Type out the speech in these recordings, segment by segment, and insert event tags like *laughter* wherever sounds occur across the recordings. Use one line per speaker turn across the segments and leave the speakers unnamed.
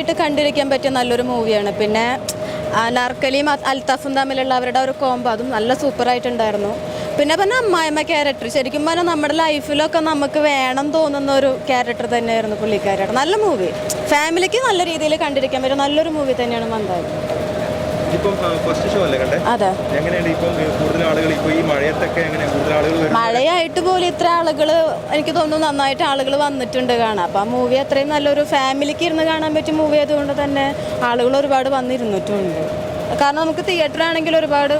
ആയിട്ട് കണ്ടിരിക്കാൻ പറ്റിയ നല്ലൊരു മൂവിയാണ്. പിന്നെ നർക്കലിയും അൽത്തഫും തമ്മിലുള്ള അവരുടെ ഒരു കോംബോ അതും നല്ല സൂപ്പറായിട്ടുണ്ടായിരുന്നു. പിന്നെ പറഞ്ഞാൽ അമ്മായിമ്മ ക്യാരക്ടർ ശരിക്കും പറഞ്ഞാൽ നമ്മുടെ ലൈഫിലൊക്കെ നമുക്ക് വേണം തോന്നുന്ന ഒരു ക്യാരക്ടർ തന്നെയായിരുന്നു പുള്ളിക്കാരുടെ നല്ല മൂവി ഫാമിലിക്ക് നല്ല രീതിയിൽ കണ്ടിരിക്കാൻ പറ്റും നല്ലൊരു മൂവി തന്നെയാണ് മന്ദാരം. അതെ. മഴയായിട്ട് പോലും ഇത്ര ആളുകൾ എനിക്ക് തോന്നുന്നു നന്നായിട്ട് ആളുകൾ വന്നിട്ടുണ്ട് കാണാൻ. അപ്പം ആ മൂവി അത്രയും നല്ലൊരു ഫാമിലിക്ക് ഇരുന്ന് കാണാൻ പറ്റിയ മൂവി ആയതുകൊണ്ട് തന്നെ ആളുകൾ ഒരുപാട് വന്നിരുന്നിട്ടുണ്ട്. കാരണം നമുക്ക് തിയേറ്റർ ആണെങ്കിൽ ഒരുപാട്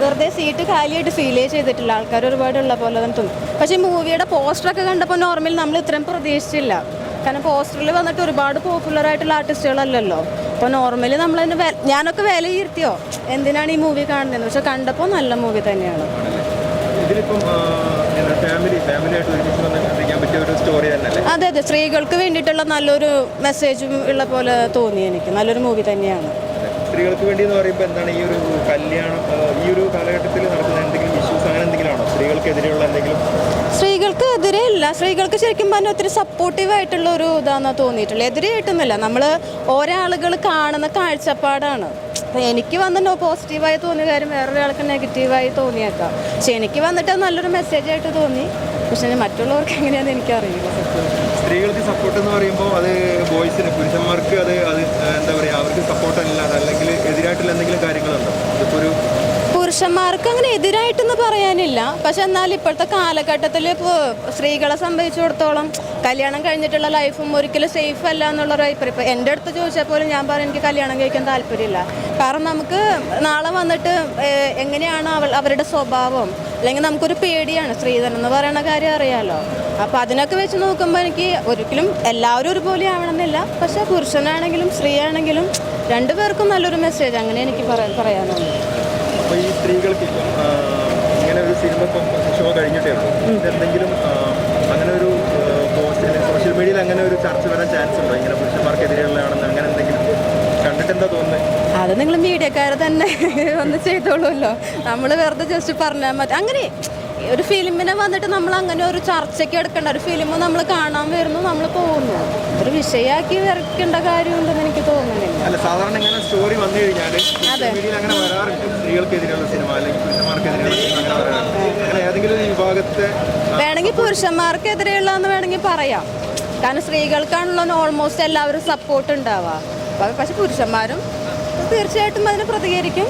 വെറുതെ സീറ്റ് കാലിയായിട്ട് ഫീൽ ചെയ്തിട്ടില്ല. ആൾക്കാർ ഒരുപാട് ഉള്ള പോലെ തന്നെ തോന്നി. പക്ഷേ മൂവിയുടെ പോസ്റ്ററൊക്കെ കണ്ടപ്പോൾ നോർമൽ നമ്മൾ ഇത്രയും പ്രതീക്ഷിച്ചില്ല. കാരണം പോസ്റ്ററിൽ വന്നിട്ട് ഒരുപാട് പോപ്പുലർ ആയിട്ടുള്ള ആർട്ടിസ്റ്റുകളല്ലല്ലോ അപ്പോൾ നോർമലി നമ്മൾ വെ- ഞാനൊക്കെ വിലയിരുത്തിയോ എന്തിനാണ് ഈ മൂവി കാണുന്നത് പക്ഷെ കണ്ടപ്പോൾ നല്ല മൂവി തന്നെയാണ്. അതെ അതെ. സ്ത്രീകൾക്ക് വേണ്ടിയിട്ടുള്ള നല്ലൊരു മെസ്സേജും ഉള്ള പോലെ തോന്നി എനിക്ക്. നല്ലൊരു മൂവി തന്നെയാണ്.
സ്ത്രീകൾക്ക് വേണ്ടി എന്ന് പറയുമ്പോൾ എന്താണ് ഈ ഒരു കല്യാണം ഈ ഒരു കാലഘട്ടത്തിൽ നടക്കുന്ന എന്തെങ്കിലും ഇഷ്യൂസ് അങ്ങനെ എന്തെങ്കിലും ആണോ? സ്ത്രീകൾക്കെതിരെയുള്ള എന്തെങ്കിലും
ഇല്ല സ്ത്രീകൾക്ക് ശരിക്കും പറഞ്ഞാൽ ഒത്തിരി സപ്പോർട്ടീവ് ആയിട്ടുള്ള ഒരു ഇതാന്ന് തോന്നിയിട്ടുള്ളത്. എതിരെയായിട്ടൊന്നുമില്ല നമ്മൾ ഓരോ ആളുകൾ കാണുന്ന കാഴ്ചപ്പാടാണ്. അപ്പം എനിക്ക് വന്നിട്ട് പോസിറ്റീവായി തോന്നിയ കാര്യം വേറൊരാൾക്ക് നെഗറ്റീവായി തോന്നിയേക്കാം. പക്ഷെ എനിക്ക് വന്നിട്ട് നല്ലൊരു മെസ്സേജ് ആയിട്ട് തോന്നി. പക്ഷെ മറ്റുള്ളവർക്ക് എങ്ങനെയാണെന്ന് എനിക്കറിയില്ല
സ്ത്രീകൾക്ക് സപ്പോർട്ട് എന്ന് പറയുമ്പോൾ അത് ബോയ്സിന് പുരുഷന്മാർക്ക് അത് അത് എന്താ പറയുക അവർക്ക് സപ്പോർട്ട് അല്ലാതെ അല്ലെങ്കിൽ എതിരായിട്ടുള്ള എന്തെങ്കിലും കാര്യങ്ങളുണ്ടോ? അതിപ്പോൾ ഒരു
പുരുഷന്മാർക്ക് അങ്ങനെ എതിരായിട്ടൊന്നും പറയാനില്ല. പക്ഷെ എന്നാൽ ഇപ്പോഴത്തെ കാലഘട്ടത്തിൽ ഇപ്പോൾ സ്ത്രീകളെ സംബന്ധിച്ചിടത്തോളം കല്യാണം കഴിഞ്ഞിട്ടുള്ള ലൈഫും ഒരിക്കലും സേഫ് അല്ല എന്നുള്ളൊരു അഭിപ്രായം. ഇപ്പോൾ എന്റെ അടുത്ത് ചോദിച്ചാൽ പോലും ഞാൻ പറയും എനിക്ക് കല്യാണം കഴിക്കാൻ താല്പര്യമില്ല. കാരണം നമുക്ക് നാളെ വന്നിട്ട് എങ്ങനെയാണ് അവൾ അവരുടെ സ്വഭാവം? അല്ലെങ്കിൽ നമുക്കൊരു പേടിയാണ്. സ്ത്രീധനം എന്ന് പറയുന്ന കാര്യം അറിയാലോ. അപ്പം അതിനൊക്കെ വെച്ച് നോക്കുമ്പോൾ എനിക്ക് ഒരിക്കലും എല്ലാവരും ഒരുപോലെ ആവണമെന്നില്ല. പക്ഷേ പുരുഷനാണെങ്കിലും സ്ത്രീയാണെങ്കിലും രണ്ടുപേർക്കും നല്ലൊരു മെസ്സേജ് അങ്ങനെ എനിക്ക് പറയാനുള്ളൂ
അപ്പോൾ ഈ സ്ത്രീകൾക്ക് ഇങ്ങനെ ഒരു സിനിമ ഷോ കഴിഞ്ഞിട്ടേ ഉള്ളൂ. എന്തെങ്കിലും അങ്ങനെ ഒരു പോസ്റ്റ് സോഷ്യൽ മീഡിയയിൽ അങ്ങനെ ഒരു ചർച്ച വരാൻ ചാൻസ് ഉണ്ടോ? ഇങ്ങനെ പുരുഷന്മാർക്കെതിരെയുള്ളതാണെന്ന് അങ്ങനെ എന്തെങ്കിലും കണ്ടിട്ട് എന്താ തോന്നുന്നത്
അത് നിങ്ങൾ മീഡിയക്കാരെ തന്നെ *laughs* ഒന്ന് ചെയ്തോളൂല്ലോ നമ്മൾ വെറുതെ ജസ്റ്റ് പറഞ്ഞാൽ മതി. അങ്ങനെ ഒരു ഫിലിമിനെ വന്നിട്ട് നമ്മൾ അങ്ങനെ ഒരു ചർച്ചയ്ക്ക് എടുക്കേണ്ട ഒരു ഫിലിം നമ്മൾ കാണാൻ വരുന്നു നമ്മൾ പോകുന്നു. ഒരു വിഷയമാക്കി വരയ്ക്കേണ്ട കാര്യമുണ്ടെന്ന് എനിക്ക് തോന്നുന്നില്ല.
അല്ല സാധാരണ ഇങ്ങനെ സ്റ്റോറി വന്നു കഴിഞ്ഞാൽ അങ്ങനെ വരാറുണ്ട് സ്ത്രീകൾക്കെതിരെയുള്ള സിനിമ അല്ലെങ്കിൽ പുരുഷന്മാർക്കെതിരെയുള്ള സിനിമ അങ്ങനെ ഏതെങ്കിലും ഒരു വിഭാഗത്തെ
വേണമെങ്കിൽ പുരുഷന്മാർക്കെതിരെയുള്ളതെന്ന് വേണമെങ്കിൽ പറയാം. കാരണം സ്ത്രീകൾക്കാണല്ലോ ഓൾമോസ്റ്റ് എല്ലാവരും സപ്പോർട്ട് ഉണ്ടാവുക. പക്ഷെ പുരുഷന്മാരും തീർച്ചയായിട്ടും അതിന് പ്രതികരിക്കും.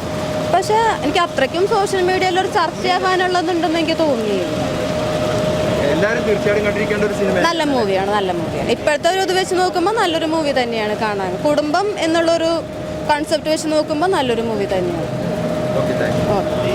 പക്ഷെ എനിക്ക് അത്രയ്ക്കും സോഷ്യൽ മീഡിയയിൽ ഒരു ചർച്ചയാകാനുള്ളതുണ്ടെന്ന് എനിക്ക് തോന്നിയില്ല
എല്ലാവരും തീർച്ചയായിട്ടും കണ്ടിരിക്കേണ്ട ഒരു സിനിമ
നല്ല മൂവിയാണ് നല്ല മൂവിയാണ് ഇപ്പോഴത്തെ ഒരു ഇത് വെച്ച് നോക്കുമ്പോൾ നല്ലൊരു മൂവി തന്നെയാണ് കാണാൻ. കുടുംബം എന്നുള്ളൊരു കൺസെപ്റ്റ് വെച്ച് നോക്കുമ്പോൾ നല്ലൊരു മൂവി തന്നെയാണ്. ഓക്കെ